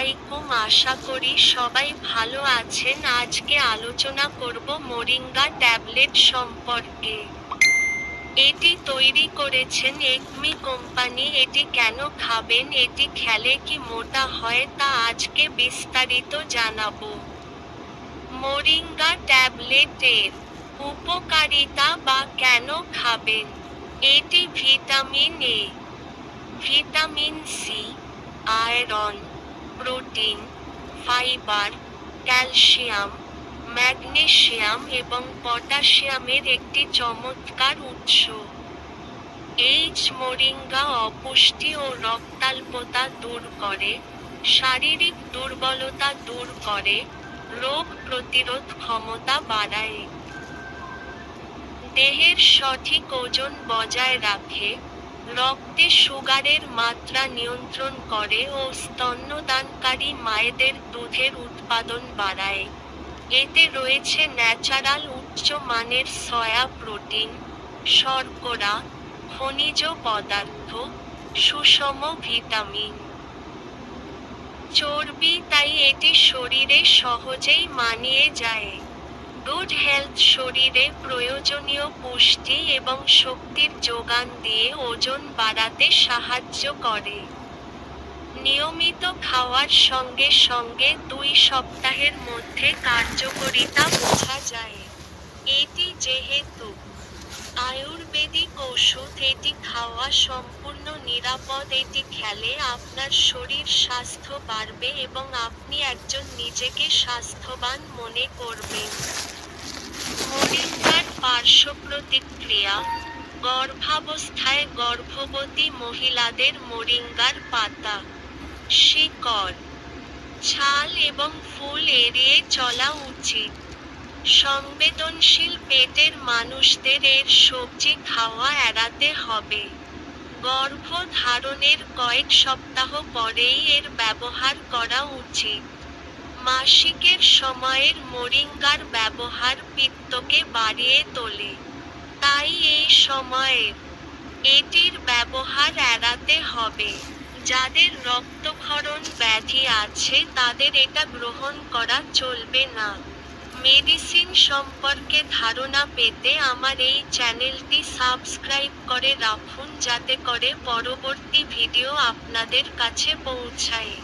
আলাইকুম। আশা করি সবাই ভালো আছেন। আজকে আলোচনা করব মোরিঙ্গা ট্যাবলেট সম্পর্কে। এটি তৈরি করেছেন একমি কোম্পানি। এটি কেন খাবেন? এটি খেলে কি মোটা হয় তা আজকে বিস্তারিত জানাব। মোরিঙ্গা ট্যাবলেটের উপকারিতা বা কেন খাবেন? এটি vitamin A, vitamin C, iron protein, fibre, calcium magnesium এবং পটাশিয়ামের একটি চমৎকার উৎস। এইচ মোরিঙ্গা অপুষ্টি ও রক্তাল্পতা দূর করে, শারীরিক দুর্বলতা দূর করে, রোগ প্রতিরোধ ক্ষমতা বাড়ায়। দেহের সঠিক ওজন বজায় রাখে রক্তে সুগারের মাত্রা নিয়ন্ত্রণ করে ও স্তন্যদানকারী মায়েদের দুধের উৎপাদন বাড়ায়। এতে রয়েছে ন্যাচারাল উচ্চ মানের সয়া প্রোটিন, শর্করা, খনিজ পদার্থ, সুষম ভিটামিন। চর্বি তাই এটি শরীরে সহজেই মানিয়ে যায়। গুড হেলথ শরীরে প্রয়োজনীয় পুষ্টি এবং শক্তির যোগান দিয়ে ওজন বাড়াতে সাহায্য করে। নিয়মিত খাওয়ার সঙ্গে সঙ্গে দুই সপ্তাহের মধ্যে কার্যকরিতা বোঝা যায়। এটি যেহেতু আয়ুর্বেদিক ওষুধ এটি খাওয়া সম্পূর্ণ নিরাপদ। এটি খেলে আপনার শরীর স্বাস্থ্য বাড়বে এবং আপনি একজন নিজেকে স্বাস্থ্যবান মনে করবেন। মোরিঙ্গার পার্শ্ব প্রতিক্রিয়া। গর্ভাবস্থায় গর্ভবতী মহিলাদের মোরিঙ্গার পাতা। শিকড়। ছাল এবং ফুল এড়িয়ে চলা উচিত। সংবেদনশীল পেটের মানুষদের এর সবজি খাওয়া এড়াতে হবে। গর্ভধারণের কয়েক সপ্তাহ পরেই এর ব্যবহার করা উচিত। মাসিকের সময়ের মোরিঙ্গার ব্যবহার পিত্তকে বাড়িয়ে তোলে। তাই এই সময়ের এটির ব্যবহার এড়াতে হবে। যাদের রক্তক্ষরণ ব্যাধি আছে, তাদের এটা গ্রহণ করা চলবে না। মেডিসিন সম্পর্কে ধারণা পেতে আমার এই চ্যানেলটি সাবস্ক্রাইব করে রাখুন, যাতে করে পরবর্তী ভিডিও আপনাদের কাছে পৌঁছায়।